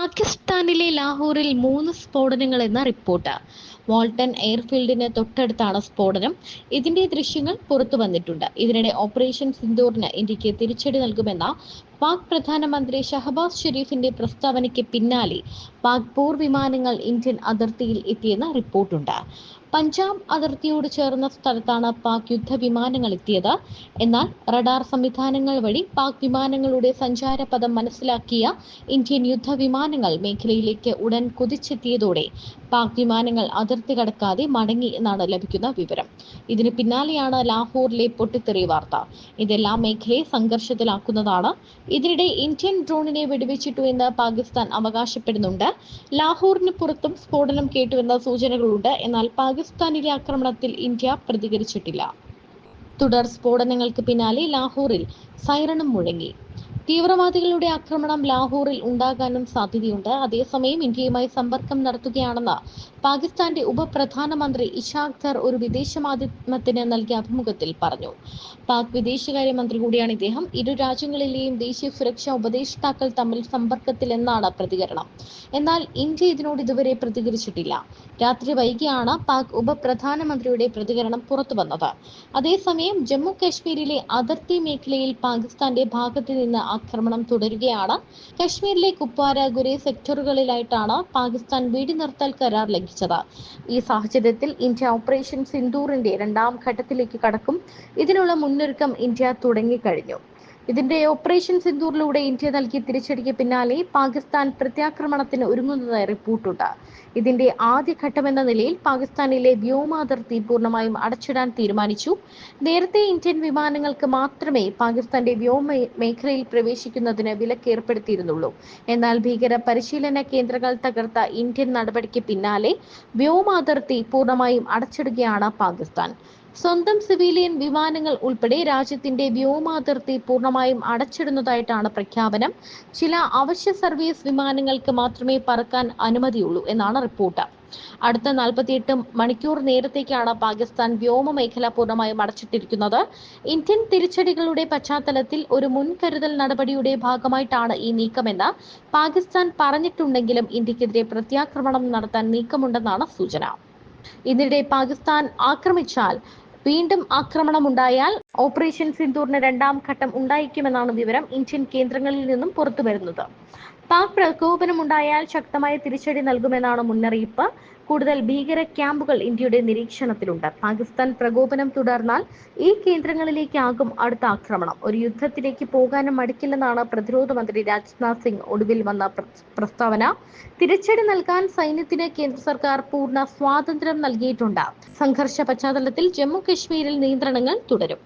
പാകിസ്ഥാനിലെ ലാഹോറിൽ മൂന്ന് സ്ഫോടനങ്ങൾ എന്ന റിപ്പോർട്ട്. വാൾട്ടൺ എയർഫീൽഡിന് തൊട്ടടുത്താണ് സ്ഫോടനം. ഇതിന്റെ ദൃശ്യങ്ങൾ പുറത്തു വന്നിട്ടുണ്ട്. ഇതിനിടെ ഓപ്പറേഷൻ സിന്ദൂറിന് ഇന്ത്യയ്ക്ക് തിരിച്ചടി നൽകുമെന്ന പാക് പ്രധാനമന്ത്രി ഷഹബാസ് ഷെരീഫിന്റെ പ്രസ്താവനയ്ക്ക് പിന്നാലെ പാക് പോർ വിമാനങ്ങൾ ഇന്ത്യൻ അതിർത്തിയിൽ എത്തിയെന്ന റിപ്പോർട്ടുണ്ട്. പഞ്ചാബ് അതിർത്തിയോട് ചേർന്ന സ്ഥലത്താണ് പാക് യുദ്ധ വിമാനങ്ങൾ എത്തിയത്. എന്നാൽ റഡാർ സംവിധാനങ്ങൾ വഴി പാക് വിമാനങ്ങളുടെ സഞ്ചാരപഥം മനസ്സിലാക്കിയ ഇന്ത്യൻ യുദ്ധ വിമാനങ്ങൾ മേഖലയിലേക്ക് ഉടൻ കുതിച്ചെത്തിയതോടെ പാക് വിമാനങ്ങൾ അതിർത്തി കടക്കാതെ മടങ്ങി എന്നാണ് ലഭിക്കുന്ന വിവരം. ഇതിന് പിന്നാലെയാണ് ലാഹോറിലെ പൊട്ടിത്തെറി വാർത്ത. ഇതെല്ലാം മേഖലയെ സംഘർഷത്തിലാക്കുന്നതാണ്. ഇതിനിടെ ഇന്ത്യൻ ഡ്രോണിനെ വെടിവെച്ചിട്ടു എന്ന് പാകിസ്ഥാൻ അവകാശപ്പെടുന്നുണ്ട്. ലാഹോറിന് പുറത്തും സ്ഫോടനം കേട്ടുവെന്ന സൂചനകളുണ്ട്. എന്നാൽ പാകിസ്ഥാനിലെ ആക്രമണത്തിൽ ഇന്ത്യ പ്രതികരിച്ചിട്ടില്ല. തുടർ സ്ഫോടനങ്ങൾക്ക് പിന്നാലെ ലാഹോറിൽ സൈറണും മുഴങ്ങി. തീവ്രവാദികളുടെ ആക്രമണം ലാഹോറിൽ ഉണ്ടാകാനും സാധ്യതയുണ്ട്. അതേസമയം ഇന്ത്യയുമായി സമ്പർക്കം നടത്തുകയാണെന്ന് പാകിസ്ഥാന്റെ ഉപപ്രധാനമന്ത്രി ഇഷാഖ് ധർ ഒരു വിദേശ മാധ്യമത്തിന് നൽകിയ അഭിമുഖത്തിൽ പറഞ്ഞു. പാക് വിദേശകാര്യമന്ത്രി കൂടിയാണ് ഇദ്ദേഹം. ഇരു രാജ്യങ്ങളിലെയും ദേശീയ സുരക്ഷാ ഉപദേഷ്ടാക്കൾ തമ്മിൽ സമ്പർക്കത്തിലെന്നാണ് പ്രതികരണം. എന്നാൽ ഇന്ത്യ ഇതിനോട് ഇതുവരെ പ്രതികരിച്ചിട്ടില്ല. രാത്രി വൈകിയാണ് പാക് ഉപപ്രധാനമന്ത്രിയുടെ പ്രതികരണം പുറത്തു വന്നത് അതേസമയം ജമ്മു കാശ്മീരിലെ അതിർത്തി മേഖലയിൽ പാകിസ്ഥാന്റെ ഭാഗത്ത് നിന്ന് ആക്രമണം തുടരുകയാണ്. കശ്മീരിലെ കുപ്വാര ഗുരേ സെക്ടറുകളിലായിട്ടാണ് പാകിസ്ഥാൻ വീടി വെടിനിർത്തൽ കരാർ ലംഘിച്ചത്. ഈ സാഹചര്യത്തിൽ ഇന്ത്യ ഓപ്പറേഷൻ സിന്ദൂറിന്റെ രണ്ടാം ഘട്ടത്തിലേക്ക് കടക്കും. ഇതിനുള്ള മുന്നൊരുക്കം ഇന്ത്യ തുടങ്ങിക്കഴിഞ്ഞു. ഇതിന്റെ ഓപ്പറേഷൻ സിന്ദൂറിലൂടെ ഇന്ത്യ നൽകിയ തിരിച്ചടിക്ക് പിന്നാലെ പാകിസ്ഥാൻ പ്രത്യാക്രമണത്തിന് ഒരുങ്ങുന്നതായി റിപ്പോർട്ടുണ്ട്. ഇതിന്റെ ആദ്യഘട്ടമെന്ന നിലയിൽ പാകിസ്ഥാനിലെ വ്യോമാതിർത്തി പൂർണമായും അടച്ചിടാൻ തീരുമാനിച്ചു. നേരത്തെ ഇന്ത്യൻ വിമാനങ്ങൾക്ക് മാത്രമേ പാകിസ്ഥാന്റെ വ്യോമ മേഖലയിൽ പ്രവേശിക്കുന്നതിന് വിലക്ക് ഏർപ്പെടുത്തിയിരുന്നുള്ളൂ. എന്നാൽ ഭീകര പരിശീലന കേന്ദ്രങ്ങൾ തകർത്ത ഇന്ത്യൻ നടപടിക്ക് പിന്നാലെ വ്യോമാതിർത്തി പൂർണമായും അടച്ചിടുകയാണ് പാകിസ്ഥാൻ. സ്വന്തം സിവിലിയൻ വിമാനങ്ങൾ ഉൾപ്പെടെ രാജ്യത്തിന്റെ വ്യോമാതിർത്തി പൂർണമായും അടച്ചിടുന്നതായിട്ടാണ് പ്രഖ്യാപനം. ചില അവശ്യ സർവീസ് വിമാനങ്ങൾക്ക് മാത്രമേ പറക്കാൻ അനുമതിയുള്ളൂ എന്നാണ് റിപ്പോർട്ട്. അടുത്ത നാൽപ്പത്തിയെട്ട് മണിക്കൂർ നേരത്തേക്കാണ് പാകിസ്ഥാൻ വ്യോമ മേഖല പൂർണമായും അടച്ചിട്ടിരിക്കുന്നത്. ഇന്ത്യൻ തിരിച്ചടികളുടെ പശ്ചാത്തലത്തിൽ ഒരു മുൻകരുതൽ നടപടിയുടെ ഭാഗമായിട്ടാണ് ഈ നീക്കമെന്ന് പാകിസ്ഥാൻ പറഞ്ഞിട്ടുണ്ടെങ്കിലും ഇന്ത്യക്കെതിരെ പ്രത്യാക്രമണം നടത്താൻ നീക്കമുണ്ടെന്നാണ് സൂചന. ഇതിനിടെ പാകിസ്ഥാൻ ആക്രമിച്ചാൽ വീണ്ടും ആക്രമണം ഉണ്ടായാൽ ഓപ്പറേഷൻ സിന്ദൂറിന് രണ്ടാം ഘട്ടം ഉണ്ടായിരിക്കുമെന്നാണ് വിവരം ഇന്ത്യൻ കേന്ദ്രങ്ങളിൽ നിന്നും പുറത്തു വരുന്നത്. പാക് പ്രകോപനമുണ്ടായാൽ ശക്തമായ തിരിച്ചടി നൽകുമെന്നാണ് മുന്നറിയിപ്പ്. കൂടുതൽ ഭീകര ക്യാമ്പുകൾ ഇന്ത്യയുടെ നിരീക്ഷണത്തിലുണ്ട്. പാകിസ്ഥാൻ പ്രകോപനം തുടർന്നാൽ ഈ കേന്ദ്രങ്ങളിലേക്കാകും അടുത്ത ആക്രമണം. ഒരു യുദ്ധത്തിലേക്ക് പോകാനും മടിക്കില്ലെന്നാണ് പ്രതിരോധ മന്ത്രി രാജ്നാഥ് സിംഗ് ഒടുവിൽ വന്ന പ്രസ്താവന. തിരിച്ചടി നൽകാൻ സൈന്യത്തിന് കേന്ദ്ര സർക്കാർ പൂർണ സ്വാതന്ത്ര്യം നൽകിയിട്ടുണ്ട്. സംഘർഷ പശ്ചാത്തലത്തിൽ ജമ്മു കശ്മീരിൽ നിയന്ത്രണങ്ങൾ തുടരും.